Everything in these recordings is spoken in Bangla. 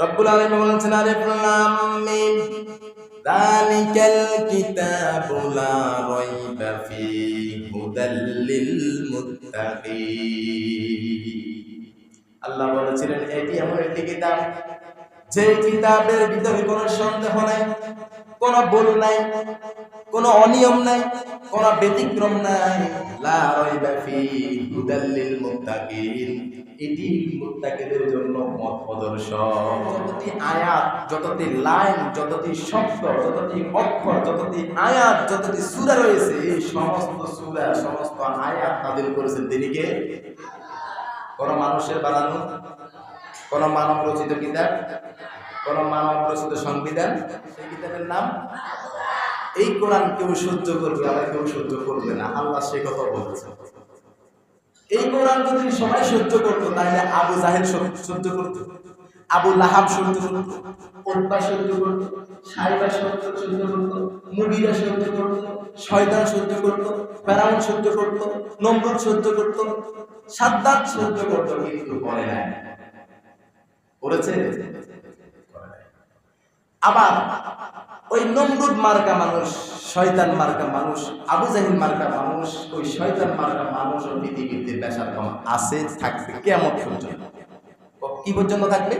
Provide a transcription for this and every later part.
রব্বুল আলামিন বলছেন আলিফ লাম মিম যালিকাল কিতাবু লা রাইবা ফীহি হুদাল লিল মুত্তাকিন। আল্লাহ বলেছিলেন, এটি এমন একটি কিতাব, যে কিতাবের ভিতরে কোনো সন্দেহ নাই, কোনো ভুল নাই কোনো অনিয়ম নাই, কোনো ব্যতিক্রম নাই। লা রাইবা ফীহি হুদাল লিল মুত্তাকিন। এটি মুত্তাকিদের জন্য যতটি আয়াত, যতটি লাইন, যতটি শব্দ, যতটি অক্ষর, যতটি আয়াত, যতটি সূরা রয়েছে, এই সমস্ত সূরা, সমস্ত আয়াত নাযিল কোন মানুষের বানানো? কোন মানব রচিত কিতাব? কোন মানব রচিত সংবিধান? সেই কিতাবের নাম? এই কোরআন কেউ সহ্য করবে আবার কেউ সহ্য করবে না আল্লাহ সে কথা বলছে এই কোরআন যদি সবাই সহ্য করতো তাহলে আবু জাহেদ সহ্য করতো আবু লাহাব সহ্য করতো ওতবা সহ্য করতো সাইবা সহ্য সহ্য করতো মুগিরা সহ্য করতো শয়তান সহ্য করতো ফেরাউন সহ্য করতো নমরুদ সহ্য করতো সাদ্দাত সহ্য করতো কিন্তু করে নাই করেছে আবার ওই নমরুদ মার্কা মানুষ, শয়তান মার্কা মানুষ, আবু জাহিল মার্কা মানুষ, ওই শয়তান মার্কা মানুষ ও পৃথিবীতে বেসার কম আছে, থাকবে কেমন পর্যন্ত। কি পর্যন্ত থাকবে?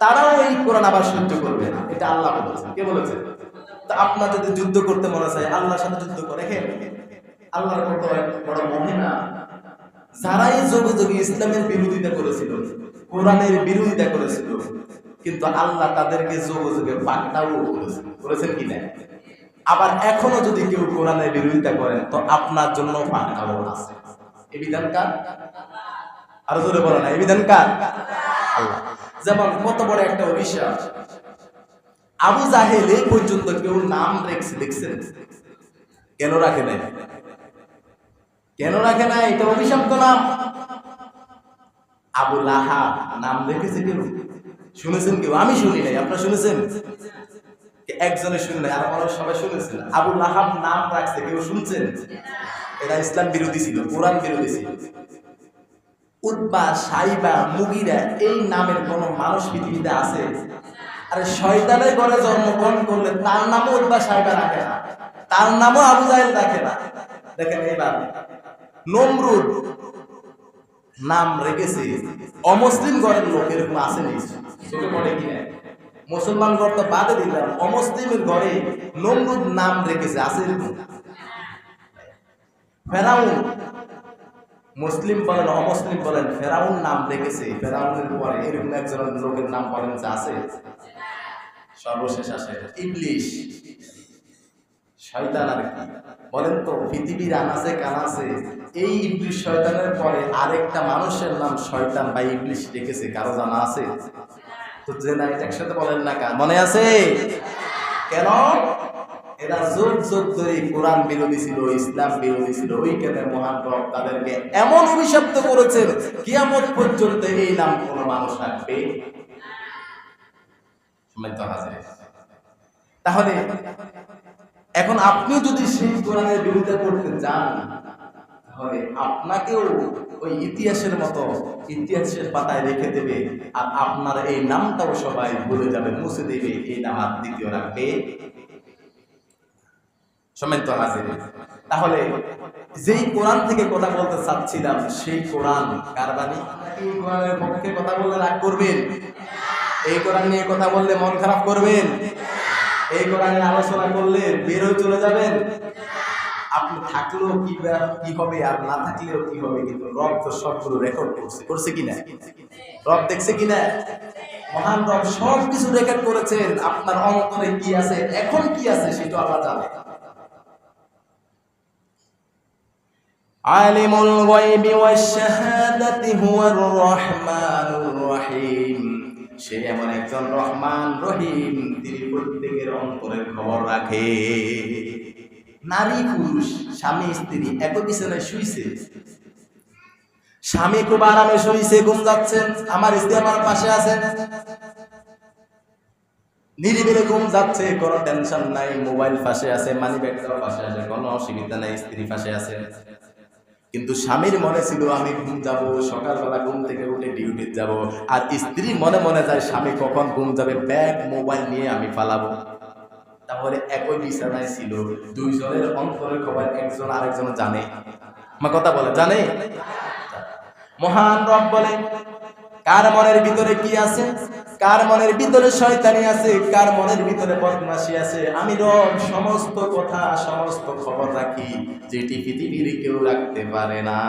তারাও এই কোরআন আবার সহ্য করবে না। এটা আল্লাহ বলেছেন। কে বলেছেন? তা আপনার যদি যুদ্ধ করতে মনে চায়, আল্লাহর সাথে যুদ্ধ করে হে আল্লাহর কত বড় মহিনা যারাই যোগে যোগে ইসলামের বিরোধিতা করেছিল, কোরআনের বিরোধিতা করেছিল কিন্তু আল্লাহ তাদেরকে যোগে যোগে পাকটাও করেছেন করেছেন কি না? আবার এখনও যদি কেউ কোরআনের বিরোধিতা করেন, তো আপনার জন্য পাকটাও আছে। এই বিধান কার? আরও জোরে বলো না এই বিধান কার? যেমন কত বড় একটা অভিশাপ। আবু জাহেল এই পর্যন্ত কেউ নাম রেখেছে, দেখছেন? কেন রাখে নাই? কেন রাখে না এটা অভিশপ্ত নাম আবু লাহা নাম রেখেছে কেউ? শুনেছেন কেউ? আমি শুনি নাই, আপনারা শুনেছেন? একজনে শুনি নাই, আর আমরা সবাই শুনেছেন। আবু লাহাব নাম রাখছে, কেউ শুনছেন? এরা ইসলাম বিরোধী ছিল, কোরআন বিরোধী ছিল। উদ্বা সাইবা, মুগিরা, এই নামের কোন মানুষ পৃথিবীতে আছে? আরে শয়তানের ঘরে জন্মগ্রহণ করলে তার নামও উদ্বা সাইবা রাখে না। তার নামও আবু জাহেল রাখে না। দেখেন এবার নমরুদ নাম রেখেছে, অমুসলিম ঘরের লোক এরকম আসেনি চোখে পড়ে কিনা মুসলমান ঘর তো বাদে দিলাম, অমুসলিমের ঘরে নমরুদ নাম রেখেছে, আছে ফেরাউন, মুসলিম বলেন, অমুসলিম বলেন, ফেরাউন নাম রেখেছে, ফেরাউনের পরে এরকম একজন লোকের নাম বলেন যে আছে। সর্বশেষ আসে ইবলিশ, শয়তান আর কি। বলেন তো, পৃথিবীর আনাচে কানাচে এই ইবলিশ শয়তানের পরে আরেকটা মানুষের নাম শয়তান বা ইবলিশ রেখেছে, কারও জানা আছে? তো যে না একসাথে বলেন না কার। মনে আছে? কেন? এরা যুগ যুগ ধরে কোরআন বিরোধী ছিল ইসলাম বিরোধী ছিল ওইখানে মহান রব তাদেরকে এমন অভিশপ্ত করেছেন কিয়ামত পর্যন্ত এই নাম কোনো মানুষ রাখবে? তাহলে এখন আপনি যদি সেই কোরআনের বিরুদ্ধে করতে চান তাহলে আপনাকেও ওই ইতিহাসের মতো ইতিহাসের পাতায় রেখে দেবে। আর আপনার এই নামটাও সবাই ভুলে যাবে মুছে দেবে। এই নাম আর দ্বিতীয় রাখবে। সম্মানিত হাজির তাহলে যেই কোরআন থেকে কথা বলতে চাচ্ছিলাম সেই কোরআন কার বাণী? এই কোরআনের পক্ষে কথা বললে রাগ করবেন? এই কোরআন নিয়ে কথা বললে মন খারাপ করবেন? এই কোরআনের আলোচনা করলে বেরোয় চলে যাবেন? আপনি থাকলেও কি বা- কি হবে আর না থাকলেও কি হবে কিন্তু রব তো সবগুলো রেকর্ড করছে করছে কিনা রব দেখছে কিনা মহান রব সব কিছু রেকর্ড করেছেন আপনার অন্তরে কি আছে এখন কি আছে সেটা আল্লাহ জানে عالم الغيب والشهادة هو الرحمن الرحيم সে এমন একজন রহমান রহিম তিনি প্রত্যেকের অন্তরের খবর রাখে নারী পুরুষ, স্বামী স্ত্রী, একই বিছানায় শুইছে। স্বামী খুব আরামে শুইছে, ঘুম যাচ্ছেন আমার স্ত্রী আমার পাশে আছেন নিরিবিলি ঘুম যাচ্ছে, কোনো টেনশন নাই মোবাইল পাশে আছে মানি ব্যাগটাও পাশে আছে, কোনো অসুবিধা নাই, স্ত্রী পাশে আছে। কিন্তু স্বামীর মনে ছিল, আমি ঘুম যাব, সকালবেলা ঘুম থেকে উঠে ডিউটি যাব। আর স্ত্রী মনে মনে যায়, স্বামী কখন ঘুম যাবে ব্যাগ মোবাইল নিয়ে আমি পালাবো। তাহলে একই বিছানায় ছিল, দুইজনের অন্তরের খবর একজন আরেকজন জানে। আমার কথা বলে, জানে? মহান রব বলে, কার মনের ভিতরে কি আছে? কার মনের ভিতরে শয়তানি আছে? কার মনের ভিতরে বদমাশি আছে? আমি রব, সমস্ত কথা, সমস্ত খবর রাখি, যেটি পৃথিবীর কেউ রাখতে পারে না।